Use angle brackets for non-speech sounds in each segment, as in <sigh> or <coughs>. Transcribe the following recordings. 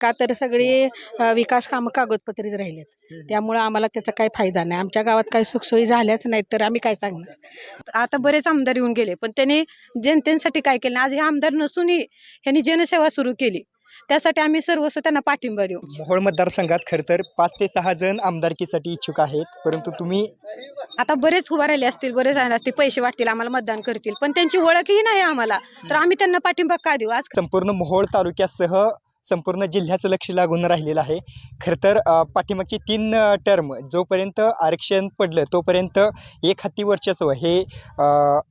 का तर सगळी विकास कामं कागदपत्रीच राहिलेत. त्यामुळं आम्हाला त्याचा काही फायदा नाही. आमच्या गावात काही सुखसोयी झाल्याच नाहीत तर आम्ही काय सांगणार? आता बरेच आमदार येऊन गेले पण त्यांनी जनतेसाठी काय केलं? आज हे आमदार नसूनही ह्यांनी जनसेवा सुरू केली. त्यासाठी आम्ही सर्वस्व त्यांना पाठिंबा देऊ. मोहोळ मतदारसंघात खरं तर पाच ते सहा जण आमदारकीसाठी इच्छुक आहेत परंतु तुम्ही आता बरेच उभा राहिले असतील बरेच राहिले असतील पैसे वाटतील आम्हाला मतदान करतील पण त्यांची ओळखही नाही आम्हाला. तर आम्ही त्यांना पाठिंबा का देऊ? आज संपूर्ण मोहोळ तालुक्यासह संपूर्ण जिल्ह्याचं लक्ष लागून राहिलेलं आहे. खरं तर पाठीमागची तीन टर्म जोपर्यंत आरक्षण पडलं तोपर्यंत एक हाती वर्चस्व हे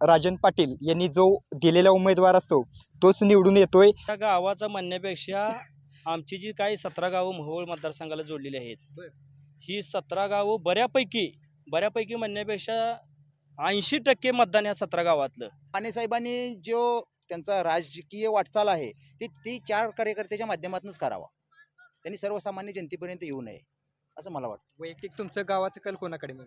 राजन पाटील यांनी जो दिलेला उमेदवार असतो तोच निवडून येतोय. त्या गावाचं म्हणण्यापेक्षा आमची जी काही सतरा गावं मोहोळ मतदारसंघाला जोडलेली आहेत बर. ही सतरा गावं बऱ्यापैकी बऱ्यापैकी म्हणण्यापेक्षा ऐंशी टक्के मतदान या सतरा गावातलं. माने साहेबांनी जो त्यांचा राजकीय वाटचाल आहे ती ती चार कार्यकर्त्याच्या माध्यमातूनच करावा. त्यांनी सर्वसामान्य जनतेपर्यंत येऊ नये असं मला वाटतं. वैयक्तिक तुमचं गावाचं कल कोणाकडे मग?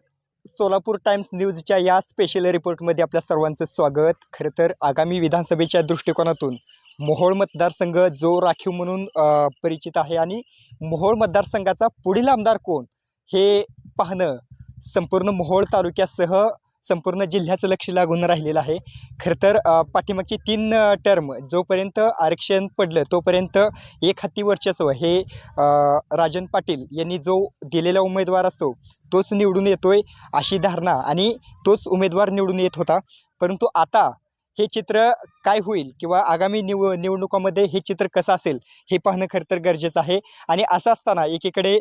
सोलापूर टाइम्स न्यूजच्या या स्पेशल रिपोर्टमध्ये आपल्या सर्वांचं स्वागत. खरं तर आगामी विधानसभेच्या दृष्टिकोनातून मोहोळ मतदारसंघ जो राखीव म्हणून परिचित आहे आणि मोहोळ मतदारसंघाचा पुढील आमदार कोण हे पाहणं संपूर्ण मोहोळ तालुक्यासह संपूर्ण जिल्ह्याचं लक्ष लागून राहिलेलं आहे. खरं तर पाठीमागची तीन टर्म जोपर्यंत आरक्षण पडलं तोपर्यंत एक हाती वर्चस्व हे राजन पाटील यांनी जो दिलेला उमेदवार असतो तोच निवडून येतोय अशी धारणा आणि तोच उमेदवार निवडून येत होता. परंतु आता हे चित्र काय होईल किंवा आगामी निव निवडणुकामध्ये हे चित्र कसं असेल हे पाहणं खरं तर गरजेचं आहे. आणि असं असताना एकीकडे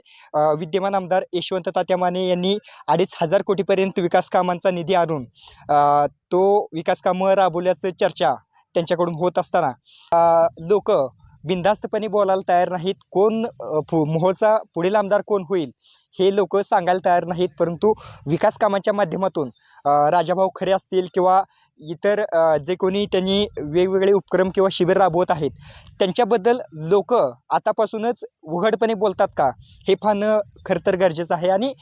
विद्यमान आमदार यशवंत तात्या माने यांनी अडीच हजार कोटीपर्यंत विकास कामांचा निधी आणून तो विकास कामं राबवल्याचं चर्चा त्यांच्याकडून होत असताना लोक बिनधास्तपणे बोलायला तयार नाहीत. कोण मोहोळचा पुढील आमदार कोण होईल हे लोक सांगायला तयार नाहीत. परंतु विकास कामाच्या माध्यमातून राजाभाऊ खरे असतील किंवा इतर जे कोणी त्यांनी वेगवेगळे उपक्रम किंवा शिबिर राबवत आहेत त्यांच्याबद्दल लोक आतापासूनच उघडपणे बोलतात का? हे पाहणं खरं तर गरजेचं आहे. आणि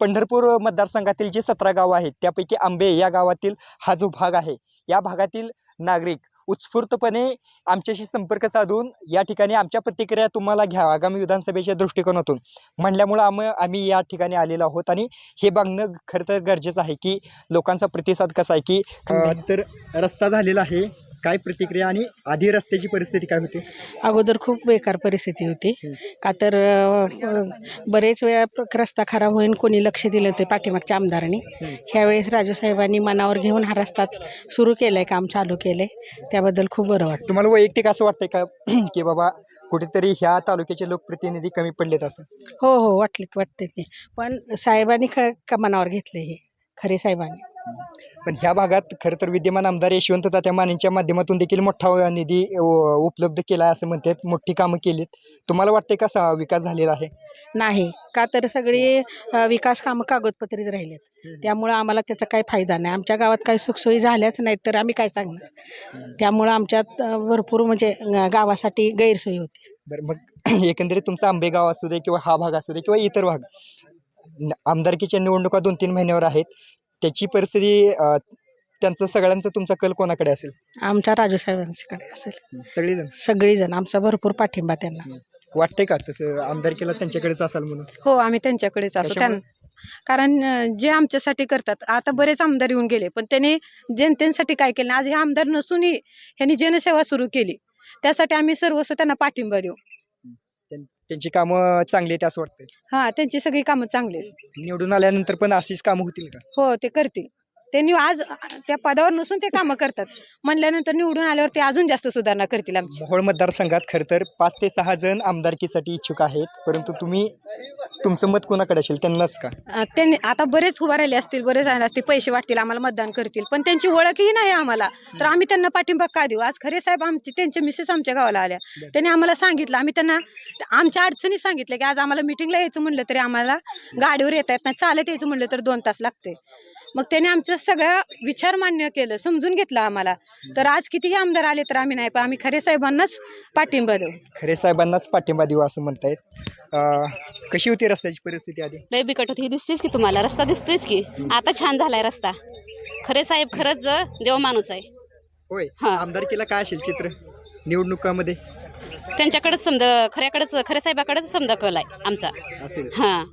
पंढरपूर मतदारसंघातील जे सतरा गावं आहेत त्यापैकी आंबे या गावातील हा जो भाग आहे या भागातील नागरिक उत्स्फूर्तपणे आमच्याशी संपर्क साधून या ठिकाणी आमच्या प्रतिक्रिया तुम्हाला घ्या आगामी विधानसभेच्या दृष्टिकोनातून. म्हणल्यामुळं आम आम्ही या ठिकाणी आलेलो आहोत आणि हे बघणं खरं तर गरजेचं आहे की लोकांचा प्रतिसाद कसा आहे की तर रस्ता झालेला आहे. काय प्रतिक्रिया आणि आधी रस्त्याची परिस्थिती काय होती? अगोदर खूप बेकार परिस्थिती होती. का तर अ, बरेच वेळा प- रस्ता खराब होईन कोणी लक्ष दिलं ते पाठीमागच्या आमदारांनी. ह्यावेळेस राजू साहेबांनी मनावर घेऊन हा रस्ता सुरू केलाय काम चालू केलंय. त्याबद्दल खूप बरं वाटतं. तुम्हाला वैयक्तिक असं वाटतंय का <clears throat> की बाबा कुठेतरी ह्या तालुक्याचे लोकप्रतिनिधी कमी पडलेत असं? हो हो वाटले वाटते ते पण साहेबांनी ख का मनावर घेतले हे खरे साहेबांनी. पण ह्या भागात खरं तर विद्यमान आमदार यशवंत तात्या मानेंच्या माध्यमातून देखील मोठा निधी उपलब्ध केला आहे असं म्हणतात. मोठी कामं केलीत. तुम्हाला वाटतंय कसा विकास झालेला आहे? नाही. का तर सगळी विकास कामं कागदपत्रीच राहिलेत. त्यामुळं आम्हाला त्याचा काही फायदा नाही. आमच्या गावात काही सुखसोयी झाल्याच नाहीत तर आम्ही काय सांगणार? त्यामुळं आमच्यात भरपूर म्हणजे गावासाठी गैरसोयी होती. बरं मग <clears throat> एकंदरीत तुमचा आंबेगाव असू दे किंवा हा भाग असू दे किंवा इतर भाग आमदारकीच्या निवडणुका दोन तीन महिन्यावर आहेत. त्याची परिस्थिती अ, त्यांचं सगळ्यांचं तुमचा कल कोणाकडे असेल? आमच्या राजू साहेबांच्याकडे असेल. सगळेजण? सगळीजण. आमचा भरपूर पाठिंबा त्यांना. वाटतंय का तसं आमदारकीला त्यांच्याकडेच असाल म्हणून? हो आम्ही त्यांच्याकडेच असो कशामुळे? त्यां कारण अं, जे आमच्यासाठी करतात आता बरेच आमदार येऊन गेले पण त्यांनी जनतेसाठी काय केलं आज हे आमदार नसूनही ह्यांनी जनसेवा सुरू केली. त्यासाठी आम्ही सर्वस्व त्यांना पाठिंबा देऊ. त्यांची कामं चांगली आहेत असं वाटतंय. हा त्यांची सगळी कामं चांगली आहेत. निवडून आल्यानंतर पण अशीच कामं होतील का? हो ते करतील. त्यांनी आज त्या पदावर नसून ते कामं करतात. म्हणल्यानंतर निवडून आल्यावर ते अजून जास्त सुधारणा करतील आमची. मोहोळ मतदारसंघात खरं तर पाच ते सहा जण आमदारकीसाठी इच्छुक आहेत परंतु तुम्ही तुमचं मत कोणाकडे असेल? त्यांनाच का? अं, त्यांनी आता बरेच उभा राहिले असतील बरेच राहिले असतील पैसे वाटतील आम्हाला मतदान करतील पण त्यांची ओळखही नाही आम्हाला. तर आम्ही त्यांना पाठिंबा का देऊ? आज खरे साहेब आमचे त्यांचे मिसेस आमच्या गावाला आल्या. त्यांनी आम्हाला सांगितलं आम्ही त्यांना आमच्या अडचणी सांगितलं की आज आम्हाला मिटिंगला यायचं म्हणलं तरी आम्हाला गाडीवर येता येत नाही चालत यायचं म्हणलं तर दोन तास लागते. मग त्याने आमचं सगळं विचार मान्य केलं समजून घेतलं आम्हाला. तर आज कितीही आमदार आले तर आम्ही नाही पण आम्ही खरे साहेबांनाच पाठिंबा देऊ. खरे साहेबांनाच पाठिंबा देऊ असं म्हणतायत. अं, कशी होती रस्त्याची परिस्थिती आधी? लय बिकट होती. ही दिसतेच की तुम्हाला? रस्ता दिसतोयच की. आता छान झालाय रस्ता. खरे साहेब खरंच देव माणूस आहे. होय. हा. आमदारकीला काय असेल चित्र? निवडणुकामध्ये? त्यांच्याकडेच समज खऱ्याकडेच खऱ्या साहेबाकडेच समजा कल आहे आमचा. असेल. हां.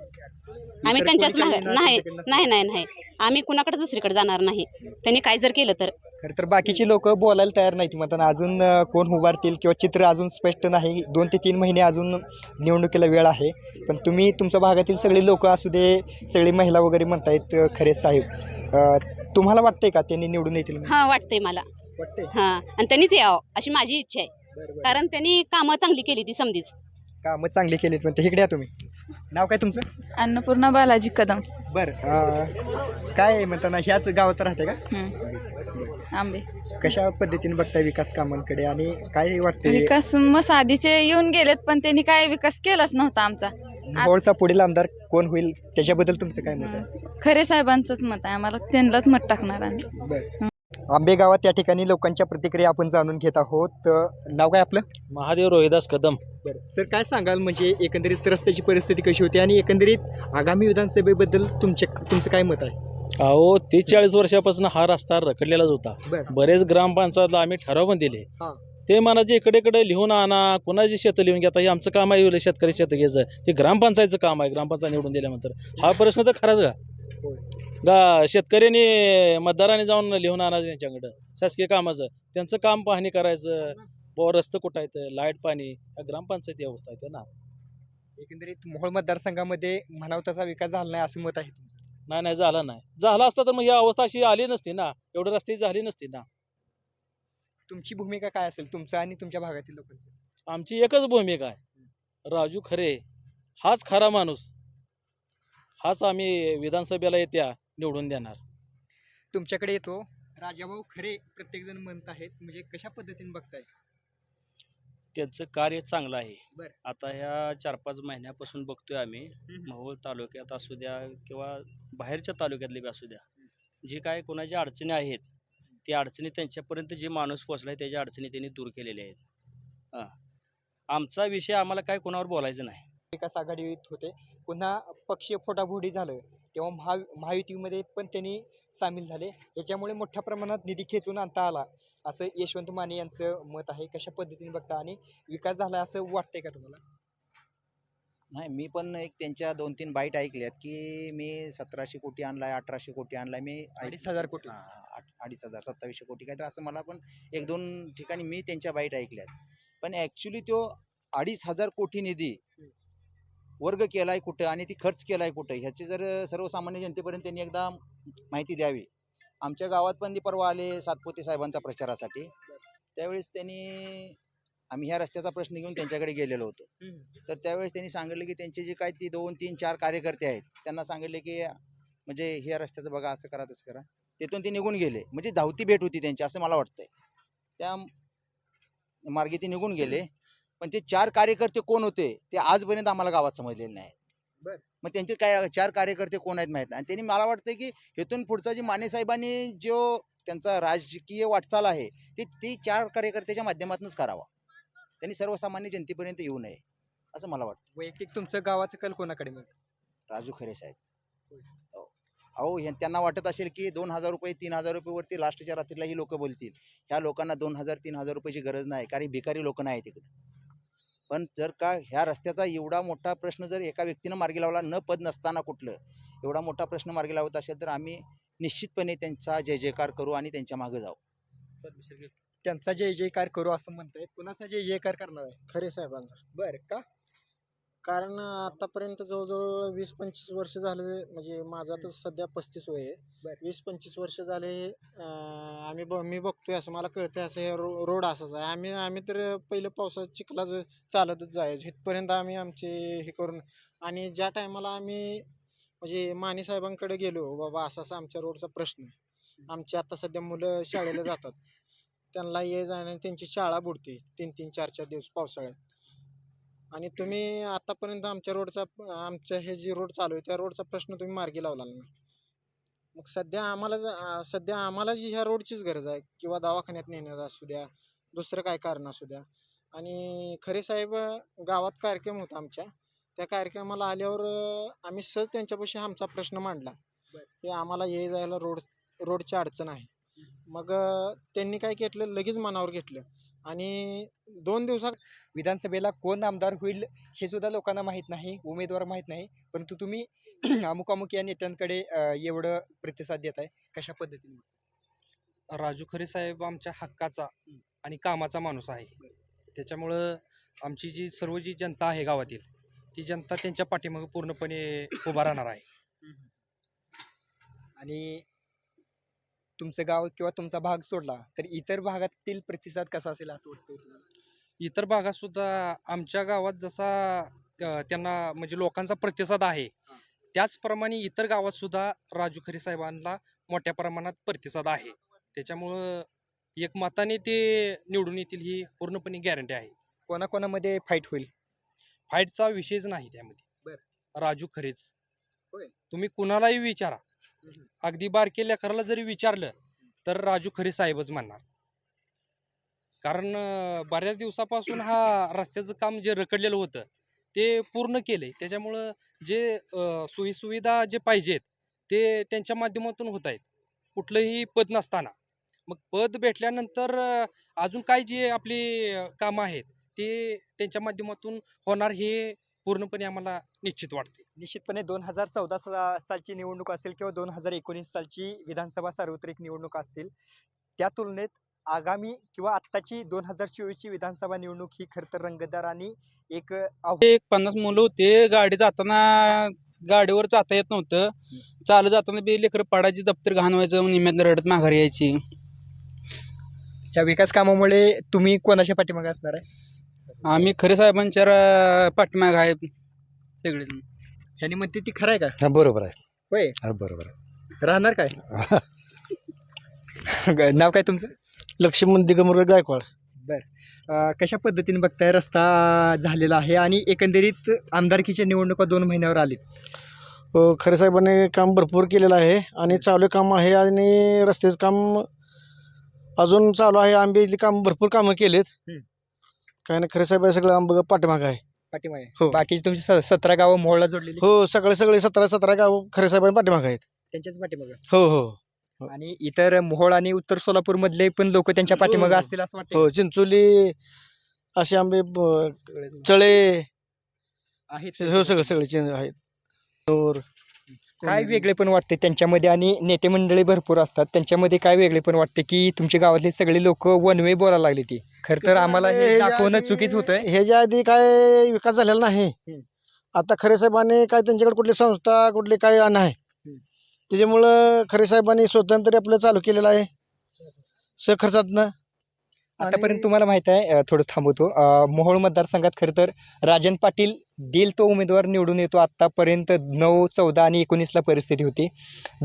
आम्ही त्यांच्याच मागे नाही? नाही नाही नाही. आम्ही कुणाकडे दुसरीकडे जाणार नाही. त्यांनी काय जर केलं तर. खरं तर बाकीची लोक बोलायला तयार नाहीत म्हणताना अजून अं, कोण उभारतील किंवा चित्र अजून स्पष्ट नाही. दोन ते तीन महिने अजून निवडणुकीला वेळ आहे. पण तुम्ही तुमच्या भागातील सगळे लोक असू दे सगळी महिला वगैरे म्हणतायत अं, खरे साहेब. अं, तुम्हाला वाटतंय का त्यांनी निवडून येतील? म्हणून? हां वाटतंय मला. वाटतंय? हां आणि त्यांनीच यावं अशी माझी इच्छा आहे. बरं, बरं. कारण त्यांनी कामं चांगली केली ती समधीच. कामं चांगली केलीत म्हणते. इकडे या तुम्ही. नाव काय तुमचं? अन्नपूर्णा बालाजी कदम. बरं काय म्हणताना ह्याच गावात राहते का. आंबे. कशा पद्धतीने बघताय विकास कामांकडे आणि काय वाटतंय? विकास मग आधीचे येऊन गेलेत पण त्यांनी काय विकास केलाच नव्हता आमचा. मोहोळचा पुढील आमदार कोण होईल? त्याच्याबद्दल तुमचं काय मत आहे? खरे साहेबांचंच मत आहे. आम्हाला त्यांनाच मत टाकणार आम्ही. बरं. आंबे गावात या ठिकाणी लोकांच्या प्रतिक्रिया आपण जाणून घेत आहोत. नाव काय आपलं? महादेव रोहिदास कदम. बरं. सर काय सांगाल? म्हणजे एकंदरीत रस्त्याची परिस्थिती कशी होती आणि एकंदरीत आगामी विधानसभेबद्दल तुमचे तुमचं काय मत आहे? अहो तीस चाळीस वर्षापासून हा रस्ता रखडलेलाच होता. बरं. बरेच ग्रामपंचायतला आम्ही ठराव पण दिले. ते म्हणायचे इकडे इकडे लिहून आणा कुणाची शेतं लिहून घ्या आता हे आमचं काम आहे शेतकरी शेतं घ्यायचं ते ग्रामपंचायतचं काम आहे ग्रामपंचायत निवडून दिल्यानंतर. हा प्रश्न तर खराच का. गा शेतकऱ्यांनी मतदारांनी जाऊन लिहून आणायचं त्यांच्याकडं. शासकीय कामाचं. त्यांचं काम पाहणी करायचं. बुवा रस्ते कुठं आहेत? लाइट पाणी या ग्रामपंचायती अवस्था आहे ना? एकंदरीत मोहोळ मतदारसंघामध्ये म्हणावं तसा विकास झाला नाही असं मत आहे तुमचं. नाही नाही झालं नाही. झालं असतं तर मग ही अवस्था अशी आली नसती ना. एवढं रस्ते झाली नसती ना. तुमची भूमिका काय असेल? तुमचं आणि तुमच्या भागातील लोकांची? आमची एकच भूमिका आहे. राजू खरे हाच खरा माणूस. हाच आम्ही विधानसभेला येत्या. निवडून देणार. तुमच्याकडे येतो. राजाभाऊ खरे प्रत्येक जण म्हणत आहेत म्हणजे कशा पद्धतीने बघताय? त्यांचं कार्य चांगलं आहे. बरं. आता ह्या चार पाच महिन्यापासून बघतोय आम्ही. मोहोळ तालुक्यात असू द्या किंवा बाहेरच्या तालुक्यातले बी असू द्या. जे काय कोणाच्या अडचणी आहेत त्या अडचणी त्यांच्यापर्यंत जे माणूस पोचलाय त्याच्या अडचणी त्यांनी दूर केलेल्या आहेत. हां. आमचा विषय आम्हाला काय कोणावर बोलायचं नाही. विकास आघाडीत होते. पुन्हा पक्षीय फोटाफोटी झालं. तेव्हा महा महायुतीमध्ये पण त्यांनी सामील झाले. याच्यामुळे मोठ्या प्रमाणात निधी खेचून आणता आला. असं यशवंत माने यांचं मत आहे. कशा पद्धतीने बघता आणि विकास झाला असं वाटतंय का तुम्हाला? नाही मी पण एक त्यांच्या दोन तीन बाईट ऐकल्यात की मी सतराशे कोटी आणलाय अठराशे कोटी आणलाय. मी अडीच हजार कोटी. अडीच हजार सत्तावीसशे कोटी काय तर असं मला पण एक दोन ठिकाणी मी त्यांच्या बाईट ऐकल्यात. पण ॲक्च्युली तो अडीच हजार कोटी निधी वर्ग केलाय कुठं आणि ती खर्च केलाय कुठं? ह्याची जर सर्वसामान्य जनतेपर्यंत त्यांनी एकदा माहिती द्यावी. आमच्या गावात पण ते परवा आले सातपुते साहेबांचा प्रचारासाठी. त्यावेळेस त्यांनी आम्ही ह्या रस्त्याचा प्रश्न घेऊन त्यांच्याकडे गेलेलो होतो. तर त्यावेळेस त्यांनी सांगितलं की त्यांचे जे काय ती दोन तीन चार कार्यकर्ते आहेत त्यांना सांगितले की म्हणजे ह्या रस्त्याचं बघा असं करा तसं करा. तिथून ते निघून गेले. म्हणजे धावती भेट होती त्यांची असं मला वाटतंय. त्या मार्गे ते निघून गेले. पण ते चार कार्यकर्ते कोण होते ते आजपर्यंत आम्हाला गावात समजलेले नाही बर. मग त्यांचे काय चार कार्यकर्ते कोण आहेत माहीत नाही. आणि त्यांनी मला वाटतं की इथून पुढचा जी माने साहेबांनी जो त्यांचा राजकीय वाटचाल आहे ती ती चार कार्यकर्त्याच्या माध्यमातूनच करावा. त्यांनी सर्वसामान्य जनतेपर्यंत येऊ नये असं मला वाटतं वैयक्तिक तुमचं गावाचं कल कोणाकडे मग? राजू खरे साहेब. हो. अहो हे- त्यांना वाटत असेल की दोन हजार रुपये तीन हजार रुपयेवरती लास्टच्या रात्रीला ही लोक बोलतील. ह्या लोकांना दोन हजार तीन हजार रुपयाची गरज नाही कारण भिकारी लोक नाही तिकडे. पण जर का ह्या रस्त्याचा एवढा मोठा प्रश्न जर एका व्यक्तीनं मार्गी लावला न पद नसताना कुठलं एवढा मोठा प्रश्न मार्गी लावत असेल तर आम्ही निश्चितपणे त्यांचा जय जयकार करू आणि त्यांच्या मागे जाऊ. त्यांचा जय जयकार करू असं म्हणतायत. कुणाचा जय जयकार करणार आहे? खरे साहेबांचा बरं का? कारण आतापर्यंत जवळजवळ वीस पंचवीस वर्ष झाले म्हणजे माझं आता सध्या पस्तीस वय आहे. वीस पंचवीस वर्ष झाले अं, आम्ही ब मी बघतोय असं मला कळतंय असं हे रो रोड असाच आहे. आम्ही आम्ही तर पहिलं पावसात चिखलाच चालतच जायचो. इथपर्यंत आम्ही आमचे हे करून आणि ज्या टायमाला आम्ही म्हणजे माने साहेबांकडे गेलो बाबा असा असा आमच्या रोडचा प्रश्न आहे. आमची आता सध्या मुलं शाळेला जातात. त्यांना ये जाणे त्यांची शाळा बुडते तीन तीन चार चार दिवस पावसाळ्यात. आणि तुम्ही आतापर्यंत आमच्या रोडचा आमच्या हे जे रोड चालू आहे त्या रोडचा प्रश्न तुम्ही मार्गी लावला नाही मग सध्या आम्हाला सध्या आम्हाला जी ह्या रोडचीच गरज आहे किंवा दवाखान्यात नेण्याचा असू द्या दुसरं काय कारण असू द्या. आणि खरे साहेब गावात कार्यक्रम होता आमच्या. त्या कार्यक्रमाला आल्यावर आम्ही सहज त्यांच्यापाशी आमचा प्रश्न मांडला. की आम्हाला ये जायला रोड रोडची अडचण आहे. मग त्यांनी काय घेतलं? लगेच मनावर घेतलं. आणि दोन दिवसात विधानसभेला कोण आमदार होईल हे सुद्धा लोकांना माहीत नाही उमेदवार माहीत नाही. परंतु तुम्ही <clears throat> अमुक अमुक या नेत्यांकडे एवढं प्रतिसाद देत आहे कशा पद्धतीने? राजू खरे साहेब आमच्या हक्काचा आणि कामाचा माणूस आहे. त्याच्यामुळं आमची जी सर्व जी जनता आहे गावातील ती जनता त्यांच्या पाठीमागे पूर्णपणे उभा राहणार आहे. आणि तुमचं गाव किंवा तुमचा भाग सोडला तर इतर भागातील प्रतिसाद कसा असेल असं वाटतं? इतर भागात सुद्धा आमच्या गावात जसा त्यांना म्हणजे लोकांचा प्रतिसाद आहे त्याचप्रमाणे इतर गावात सुद्धा राजू खरे साहेबांना मोठ्या प्रमाणात प्रतिसाद आहे. त्याच्यामुळं एक मताने ते निवडून येतील ही पूर्णपणे गॅरंटी आहे. कोणाकोणामध्ये फाईट होईल? फाईटचा विषयच नाही त्यामध्ये. राजू खरेच. तुम्ही कुणालाही विचारा. अगदी बारके लेकराला जरी विचारलं तर राजू खरे साहेबच म्हणणार. कारण बऱ्याच दिवसापासून हा रस्त्याचं काम जे रखडलेलं होतं ते पूर्ण केलंय. त्याच्यामुळं जे सोयीसुविधा जे पाहिजेत ते त्यांच्या माध्यमातून होत आहेत. कुठलंही पद नसताना. मग पद भेटल्यानंतर अजून काय जे आपली कामं आहेत ते त्यांच्या माध्यमातून होणार हे पूर्णपणे आम्हाला निश्चित वाटते. निश्चितपणे दोन हजार चौदा सालची निवडणूक असेल किंवा दोन हजार एकोणीस सालची विधानसभा सार्वत्रिक निवडणूक असतील त्या तुलनेत आगामी किंवा आत्ताची दोन हजार चोवीसची विधानसभा निवडणूक ही खरं तर रंगतदार आणि एक एक पन्नास मुलं होते गाडी जाताना गाडीवर जाता येत नव्हतं. चालत जाताना बी लेकर पडायची दप्तर घाण व्हायचं निम्यात रडत माघारी यायची. या विकास कामामुळे तुम्ही कोणाच्या पाठीमागे असणार आहे? आम्ही खरे साहेबांच्या र- पाठीमाग आहे सगळे. ह्यांनी म्हणते ती खरं आहे का? हा बरोबर आहे. होय. हा बरोबर आहे. राहणार काय? <laughs> नाव काय तुमचं? लक्ष्मण दिगंबर गायकवाड. अं, कशा पद्धतीने बघताय रस्ता झालेला आहे आणि एकंदरीत आमदारकीच्या निवडणुका दोन महिन्यावर आलीत? अ, खरे साहेबांनी काम भरपूर केलेलं आहे आणि चालू काम आहे आणि रस्त्याचं काम अजून चालू आहे. आंबेली काम भरपूर कामं केलेत. काय ना खरे साहेब सगळं आंब पाठीमागं आहे. पाठीमागे. हो. बाकीची तुमची स- सतरा गावं मोहळला जोडलेली? हो सगळे सगळे सतरा सतरा गाव खरे साहेबांनी पाठीमागं आहेत. त्यांच्याच पाठीमागे? हो हो. आणि इतर मोहोळ आणि उत्तर सोलापूर मधले पण लोक त्यांच्या पाठीमागे हो. असतील असं वाटतं हो चिंचोली असे आंबे ब- चळे. आहेत हो सगळे सगळे. चिं आहेत. और काय वेगळे पण वाटते त्यांच्यामध्ये आणि नेते मंडळी भरपूर असतात. त्यांच्यामध्ये काय वेगळे पण वाटते की तुमच्या गावातले सगळे लोक वन वे बोलायला लागले ती. खर तर आम्हाला हे दाखवणं चुकीच होतंय. ह्याच्या आधी काय विकास झालेला नाही. आता खरे साहेबांनी काय त्यांच्याकडे कुठली संस्था कुठली काय नाही. त्याच्यामुळं खरे साहेबांनी स्वतंत्र आपलं चालू केलेलं आहे. सहखर्चातनं आतापर्यंत तुम्हाला माहीत आहे थोडं थांबवतो. मोहोळ मतदारसंघात खरं तर राजन पाटील देईल तो उमेदवार निवडून येतो. आतापर्यंत नऊ चौदा आणि एकोणीसला परिस्थिती होती.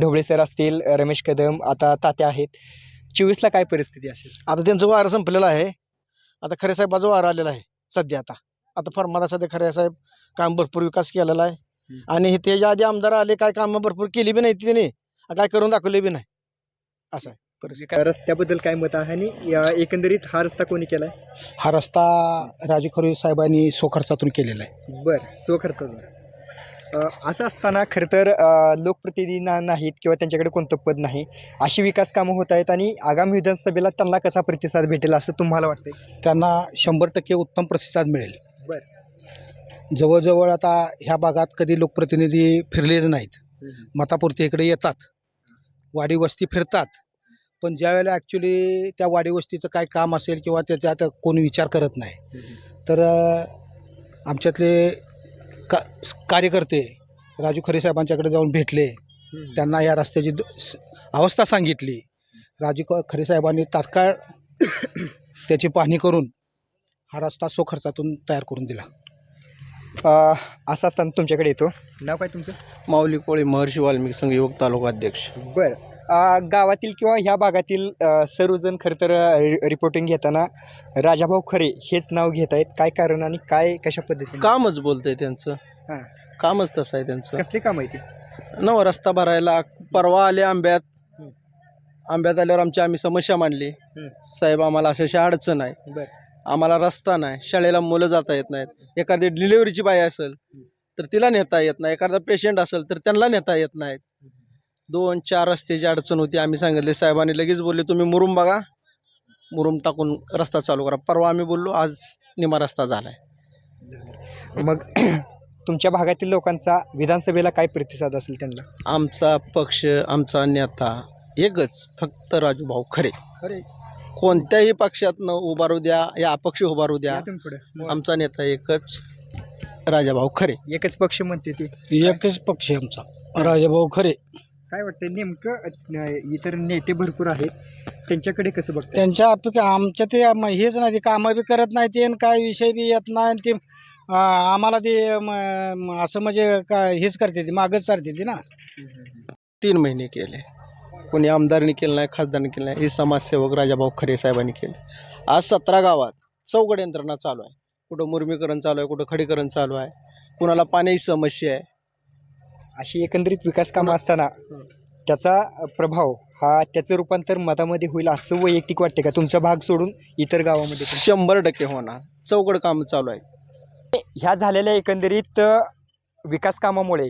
ढोबळे सर असतील रमेश कदम आता तात्या आहेत. चोवीसला काय परिस्थिती असेल? आता त्यांचं वारं संपलेलं आहे. आता खरे साहेबाचं वारं आलेलं आहे सध्या आता. आता फॉर्माला सध्या खरे साहेब काम भरपूर विकास केलेला आहे. आणि त्याच्या आधी आमदार आले काय कामं भरपूर केली बी नाही त्याने. काय करून दाखवले बी नाही. असं आहे. काय रस्त्याबद्दल काय मत आहे आणि या एकंदरीत हा रस्ता कोणी केलाय? हा रस्ता राजू खरे साहेबांनी सोखर्चातून केलेला आहे. बर स्वखर्चाचा असं असताना खरं तर अं, लोकप्रतिनिधी ना- नाहीत किंवा त्यांच्याकडे कोणतं पद नाही अशी विकास कामं होत आहेत आणि आगामी विधानसभेला त्यांना कसा प्रतिसाद भेटेल असं तुम्हाला वाटतंय? त्यांना शंभर टक्के उत्तम प्रतिसाद मिळेल. बर. जवळजवळ आता ह्या भागात कधी लोकप्रतिनिधी फिरलेच नाहीत. मतापुरते इकडे येतात. वाडी वस्ती फिरतात. पण ज्या वेळेला ॲक्च्युली त्या वाडी वस्तीचं काय काम असेल किंवा त्याच्यात कोण विचार करत नाही तर आमच्यातले का कार्यकर्ते राजू खरे साहेबांच्याकडे जाऊन भेटले. त्यांना या रस्त्याची अवस्था सांगितली. राजू खरे साहेबांनी तात्काळ <coughs> त्याची पाहणी करून हा रस्ता स्वखर्चातून तयार करून दिला. असं असताना तुमच्याकडे येतो. नाव काय तुमचं? माऊली कोळी महर्षी वाल्मिक संघ युवक तालुका अध्यक्ष. बर. गावातील किंवा ह्या भागातील सर्वजण खरं तर रिपोर्टिंग घेताना राजाभाऊ खरे हेच नाव घेत आहेत काय कारण आणि काय कशा पद्धतीने? कामच बोलतंय त्यांचं. हां. कामच तसं आहे त्यांचं. कसले काम आहे ते? नवा रस्ता भरायला परवा आले आंब्यात. आंब्यात आल्यावर आमची आम्ही समस्या मांडली. साहेब आम्हाला अशा अशा अडचण आहे. बर. आम्हाला रस्ता नाही. शाळेला मुलं जाता येत नाहीत. एखादी डिलिव्हरीची बाई असेल तर तिला नेता येत नाही. एखादा पेशंट असेल तर त्यांना नेता येत नाहीत. दोन चार रस्त्याची अडचण होती आम्ही सांगितले साहेबांनी लगेच बोलले तुम्ही मुरुम बघा मुरुम टाकून रस्ता चालू करा. परवा आम्ही बोललो आज निमा रस्ता झाला आहे मग <clears throat> तुमच्या भागातील लोकांचा विधानसभेला काय प्रतिसाद असेल त्यांना? आमचा पक्ष आमचा नेता एकच फक्त राजूभाऊ खरे. खरे. कोणत्याही पक्षातनं उभारू द्या या अपक्ष उभारू द्या पुढे. आमचा नेता एकच राजाभाऊ खरे. एकच पक्ष म्हणते ती. एकच पक्ष आमचा राजाभाऊ खरे. काय वाटतं नेमकं अ, इतर नेते भरपूर आहेत. त्यांच्याकडे कसं बघतात त्यांच्या अपेक्षा आमच्या ते म- हेच नाही ते कामं बी करत नाही ते आणि काय विषय बी येत नाही आणि ते आ, आम्हाला ते म- म- असं म्हणजे काय हेच करते ती मागच चालते ती ना. तीन महिने केले. कोणी आमदारनी केलं नाही खासदारनी केलं नाही हे समाजसेवक राजाभाऊ खरे साहेबांनी केले. आज सतरा गावात चौकड यंत्रणा चालू आहे. कुठं मुरमीकरण चालू आहे कुठं खडीकरण चालू आहे. कुणाला पाण्याची समस्या आहे अशी एकंदरीत विकास कामं असताना त्याचा प्रभाव हा त्याचं रूपांतर मतामध्ये होईल असं वैयक्तिक वाटते का? तुमचा भाग सोडून इतर गावामध्ये पण? शंभर टक्के होणार. चौकड काम चालू आहे ह्या झालेल्या एकंदरीत अ, विकास कामामुळे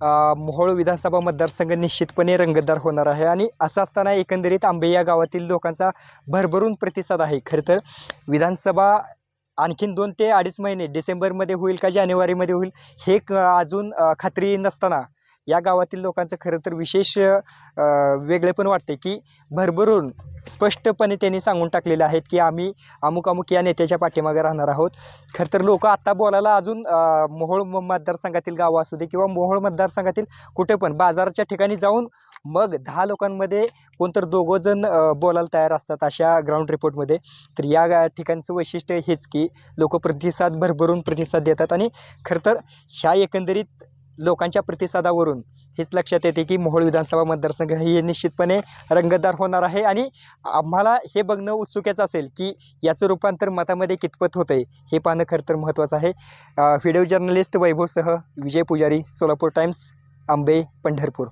अ, मोहोळ विधानसभा मतदारसंघ निश्चितपणे रंगतदार होणार आहे आणि असं असताना एकंदरीत आंबे या गावातील लोकांचा भरभरून प्रतिसाद आहे. खरं तर विधानसभा आणखीन दोन ते अडीच महिने डिसेंबरमध्ये होईल का जानेवारीमध्ये होईल हे क अजून खात्री नसताना या गावातील लोकांचं खरं तर विशेष वेगळे पण वाटते की भरभरून स्पष्टपणे त्यांनी सांगून टाकलेले आहेत की आम्ही अमुक अमुक या नेत्याच्या पाठीमागे राहणार आहोत. खरं तर लोक आत्ता बोलायला अजून मोहोळ म- मतदारसंघातील गावं असू दे किंवा मोहोळ मतदारसंघातील कुठे पण बाजाराच्या ठिकाणी जाऊन मग दहा लोकांमध्ये कोणतर दोघं जण बोलायला तयार असतात अशा ग्राउंड रिपोर्टमध्ये तर या ठिकाणचं वैशिष्ट्य हेच की लोक प्रतिसाद भरभरून प्रतिसाद देतात आणि खरं तर ह्या एकंदरीत लोकांच्या प्रतिसादावरून हेच लक्षात येते की मोहोळ विधानसभा मतदारसंघ हे निश्चितपणे रंगतदार होणार आहे आणि आम्हाला हे बघणं उत्सुकच असेल की याचं रूपांतर मतामध्ये कितपत होतं आहे हे पाहणं खरं तर महत्त्वाचं आहे. व्हिडिओ जर्नलिस्ट वैभवसह विजय पुजारी सोलापूर टाइम्स आंबे पंढरपूर.